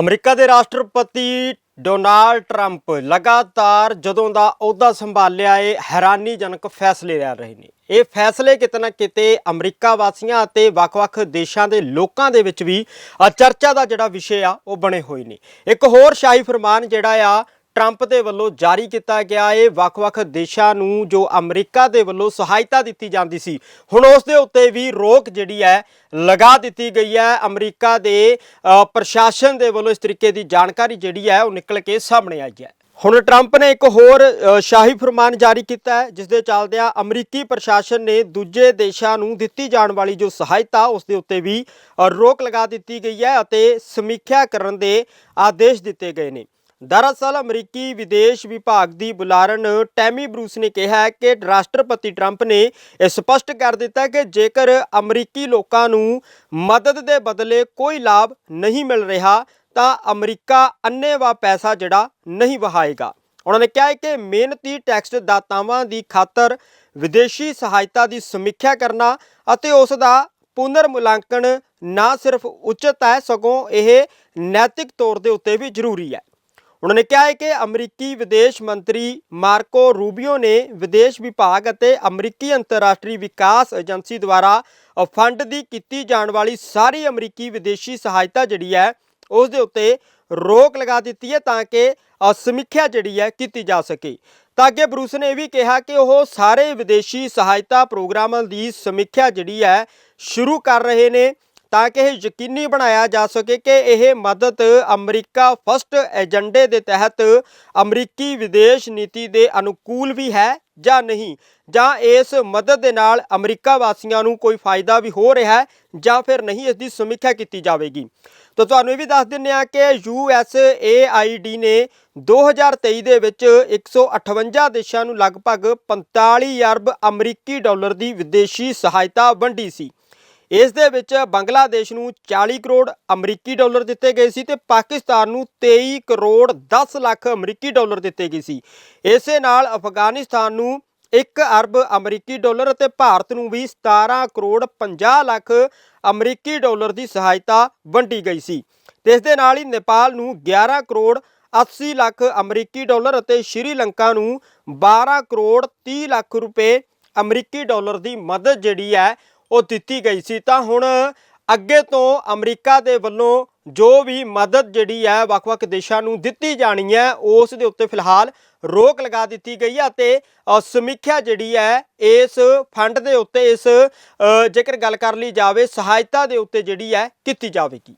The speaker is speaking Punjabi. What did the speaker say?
ਅਮਰੀਕਾ ਦੇ ਰਾਸ਼ਟਰਪਤੀ ਡੋਨਾਲਡ ਟਰੰਪ ਲਗਾਤਾਰ ਜਦੋਂ ਦਾ ਅਹੁਦਾ ਸੰਭਾਲਿਆ ਏ ਹੈਰਾਨੀਜਨਕ ਫੈਸਲੇ ਲੈ ਰਹੇ ਨੇ। ਇਹ ਫੈਸਲੇ ਕਿਤੇ ਨਾ ਕਿਤੇ ਅਮਰੀਕਾ ਵਾਸੀਆਂ ਅਤੇ ਵੱਖ-ਵੱਖ ਦੇਸ਼ਾਂ ਦੇ ਲੋਕਾਂ ਦੇ ਵਿੱਚ ਵੀ ਅ, ਚਰਚਾ ਦਾ ਜਿਹੜਾ ਵਿਸ਼ੇ ਆ ਉਹ ਬਣੇ ਹੋਏ ਨੇ। ਇੱਕ ਹੋਰ ਸ਼ਾਹੀ ਫਰਮਾਨ ਜਿਹੜਾ ਆ ਟਰੰਪ ਦੇ ਵੱਲੋਂ ਜਾਰੀ ਕੀਤਾ ਗਿਆ ਏ ਵੱਖ-ਵੱਖ ਦੇਸ਼ਾਂ ਨੂੰ ਜੋ ਅਮਰੀਕਾ ਦੇ ਵੱਲੋਂ ਸਹਾਇਤਾ ਦਿੱਤੀ ਜਾਂਦੀ ਸੀ। ਹੁਣ ਉਸ ਦੇ ਉੱਤੇ ਵੀ ਰੋਕ ਜਿਹੜੀ ਹੈ, ਲਗਾ ਦਿੱਤੀ ਗਈ ਹੈ। ਅਮਰੀਕਾ ਦੇ ਪ੍ਰਸ਼ਾਸਨ ਦੇ ਵੱਲੋਂ ਇਸ ਤਰੀਕੇ ਦੀ ਜਾਣਕਾਰੀ ਜਿਹੜੀ ਹੈ, ਉਹ ਨਿਕਲ ਕੇ ਸਾਹਮਣੇ ਆਈ ਹੈ। ਹੁਣ ਟਰੰਪ ਨੇ ਇੱਕ ਹੋਰ ਸ਼ਾਹੀ ਫਰਮਾਨ ਜਾਰੀ ਕੀਤਾ ਹੈ, ਜਿਸ ਦੇ ਚੱਲਦਿਆਂ ਅਮਰੀਕੀ ਪ੍ਰਸ਼ਾਸਨ ਨੇ ਦੂਜੇ ਦੇਸ਼ਾਂ ਨੂੰ ਦਿੱਤੀ ਜਾਣ ਵਾਲੀ ਜੋ ਸਹਾਇਤਾ, ਉਸ ਦੇ ਉੱਤੇ ਵੀ ਰੋਕ ਲਗਾ ਦਿੱਤੀ ਗਈ ਹੈ ਅਤੇ ਸਮੀਖਿਆ ਕਰਨ ਦੇ ਆਦੇਸ਼ ਦਿੱਤੇ ਗਏ ਨੇ। ਦਰਅਸਲ ਅਮਰੀਕੀ ਵਿਦੇਸ਼ ਵਿਭਾਗ ਦੀ ਬੁਲਾਰਨ ਟੈਮੀ ਬਰੂਸ ਨੇ ਕਿਹਾ ਹੈ ਕਿ ਰਾਸ਼ਟਰਪਤੀ ਟਰੰਪ ਨੇ ਇਹ ਸਪਸ਼ਟ ਕਰ ਦਿੱਤਾ ਕਿ ਜੇਕਰ ਅਮਰੀਕੀ ਲੋਕਾਂ ਨੂੰ ਮਦਦ ਦੇ ਬਦਲੇ ਕੋਈ ਲਾਭ ਨਹੀਂ ਮਿਲ ਰਿਹਾ, ਤਾਂ ਅਮਰੀਕਾ ਅੰਨੇਵਾ ਪੈਸਾ ਜਿਹੜਾ ਨਹੀਂ ਵਹਾਏਗਾ। ਉਹਨਾਂ ਨੇ ਕਿਹਾ ਹੈ ਕਿ ਮਿਹਨਤੀ ਟੈਕਸ ਦਾਤਾਵਾਂ ਦੀ ਖਾਤਰ ਵਿਦੇਸ਼ੀ ਸਹਾਇਤਾ ਦੀ ਸਮੀਖਿਆ ਕਰਨਾ ਅਤੇ ਉਸ ਦਾ ਪੁਨਰ ਮੁਲਾਂਕਣ ਨਾ ਸਿਰਫ ਉਚਿਤ ਹੈ, ਸਗੋਂ ਇਹ ਨੈਤਿਕ ਤੌਰ ਦੇ ਉੱਤੇ ਵੀ ਜ਼ਰੂਰੀ ਹੈ। ਉਹਨਾਂ ਨੇ ਕਿਹਾ ਹੈ ਕਿ ਅਮਰੀਕੀ ਵਿਦੇਸ਼ ਮੰਤਰੀ ਮਾਰਕੋ ਰੂਬੀਓ ਨੇ ਵਿਦੇਸ਼ ਵਿਭਾਗ ਅਤੇ ਅਮਰੀਕੀ ਅੰਤਰਰਾਸ਼ਟਰੀ ਵਿਕਾਸ ਏਜੰਸੀ ਦੁਆਰਾ ਫੰਡ ਦੀ ਕੀਤੀ ਜਾਣ ਵਾਲੀ ਸਾਰੀ ਅਮਰੀਕੀ ਵਿਦੇਸ਼ੀ ਸਹਾਇਤਾ ਜਿਹੜੀ ਹੈ, ਉਸ ਦੇ ਉੱਤੇ ਰੋਕ ਲਗਾ ਦਿੱਤੀ ਹੈ ਤਾਂ ਕਿ ਸਮੀਖਿਆ ਜਿਹੜੀ ਹੈ ਕੀਤੀ ਜਾ ਸਕੇ। ਤਾਂ ਅੱਗੇ ਬਰੂਸ ਨੇ ਇਹ ਵੀ ਕਿਹਾ ਕਿ ਉਹ ਸਾਰੇ ਵਿਦੇਸ਼ੀ ਸਹਾਇਤਾ ਪ੍ਰੋਗਰਾਮਾਂ ਦੀ ਸਮੀਖਿਆ ਜਿਹੜੀ ਹੈ, ਸ਼ੁਰੂ ਕਰ ਰਹੇ ਨੇ। ਤਾਂ ਕਿ ਇਹ ਯਕੀਨੀ ਬਣਾਇਆ ਜਾ ਸਕੇ ਕਿ ਇਹ ਮਦਦ ਅਮਰੀਕਾ ਫਸਟ ਏਜੰਡੇ ਦੇ ਤਹਿਤ ਅਮਰੀਕੀ ਵਿਦੇਸ਼ ਨੀਤੀ ਦੇ ਅਨੁਕੂਲ ਵੀ ਹੈ ਜਾਂ ਨਹੀਂ? ਜਾਂ ਇਸ ਮਦਦ ਦੇ ਨਾਲ ਅਮਰੀਕਾ ਵਾਸੀਆਂ ਨੂੰ ਕੋਈ ਫਾਇਦਾ ਵੀ ਹੋ ਰਿਹਾ ਹੈ ਜਾਂ ਫਿਰ ਨਹੀਂ? ਇਸ ਦੀ ਸਮੀਖਿਆ ਕੀਤੀ ਜਾਵੇਗੀ। ਤਾਂ ਤੁਹਾਨੂੰ ਇਹ ਵੀ ਦੱਸ ਦਿੰਨੇ ਆ ਕਿ USAID ਨੇ 2023 ਦੇ ਵਿੱਚ 158 ਦੇਸ਼ਾਂ ਨੂੰ ਲਗਭਗ 45 ਅਰਬ ਅਮਰੀਕੀ ਡਾਲਰ ਦੀ ਵਿਦੇਸ਼ੀ ਸਹਾਇਤਾ ਵੰਡੀ ਸੀ। ਇਸ ਦੇ ਵਿੱਚ ਬੰਗਲਾਦੇਸ਼ ਨੂੰ 40 ਕਰੋੜ ਅਮਰੀਕੀ ਡਾਲਰ ਦਿੱਤੇ ਗਏ ਸੀ ਤੇ ਪਾਕਿਸਤਾਨ ਨੂੰ 23 ਕਰੋੜ 10 ਲੱਖ ਅਮਰੀਕੀ ਡਾਲਰ ਦਿੱਤੇ ਗਏ ਸੀ। ਇਸੇ ਨਾਲ ਅਫਗਾਨਿਸਤਾਨ ਨੂੰ 1 ਅਰਬ ਅਮਰੀਕੀ ਡਾਲਰ ਅਤੇ ਭਾਰਤ ਨੂੰ ਵੀ 17 ਕਰੋੜ 50 ਲੱਖ ਅਮਰੀਕੀ ਡਾਲਰ ਦੀ ਸਹਾਇਤਾ ਵੰਡੀ ਗਈ ਸੀ। ਤੇ ਇਸ ਦੇ ਨਾਲ ਹੀ ਨੇਪਾਲ ਨੂੰ 11 ਕਰੋੜ 80 ਲੱਖ ਅਮਰੀਕੀ ਡਾਲਰ ਅਤੇ ਸ਼੍ਰੀਲੰਕਾ ਨੂੰ 12 ਕਰੋੜ 30 ਲੱਖ ਰੁਪਏ ਅਮਰੀਕੀ ਡਾਲਰ ਦੀ ਮਦਦ ਜਿਹੜੀ ਹੈ ਉਹ ਦਿੱਤੀ ਗਈ ਸੀ। ਤਾਂ ਹੁਣ ਅੱਗੇ ਤੋਂ ਅਮਰੀਕਾ ਦੇ ਵੱਲੋਂ ਜੋ ਵੀ ਮਦਦ ਜਿਹੜੀ ਹੈ, ਵੱਖ-ਵੱਖ ਦੇਸ਼ਾਂ ਨੂੰ ਦਿੱਤੀ ਜਾਣੀ ਹੈ, ਉਸ ਦੇ ਉੱਤੇ ਫਿਲਹਾਲ ਰੋਕ ਲਗਾ ਦਿੱਤੀ ਗਈ ਹੈ ਅਤੇ ਸਮੀਖਿਆ ਜਿਹੜੀ ਹੈ, ਇਸ ਫੰਡ ਦੇ ਉੱਤੇ, ਇਸ ਜੇਕਰ ਗੱਲ ਕਰ ਲਈ ਜਾਵੇ, ਸਹਾਇਤਾ ਦੇ ਉੱਤੇ ਜਿਹੜੀ ਹੈ, ਕੀਤੀ ਜਾਵੇਗੀ।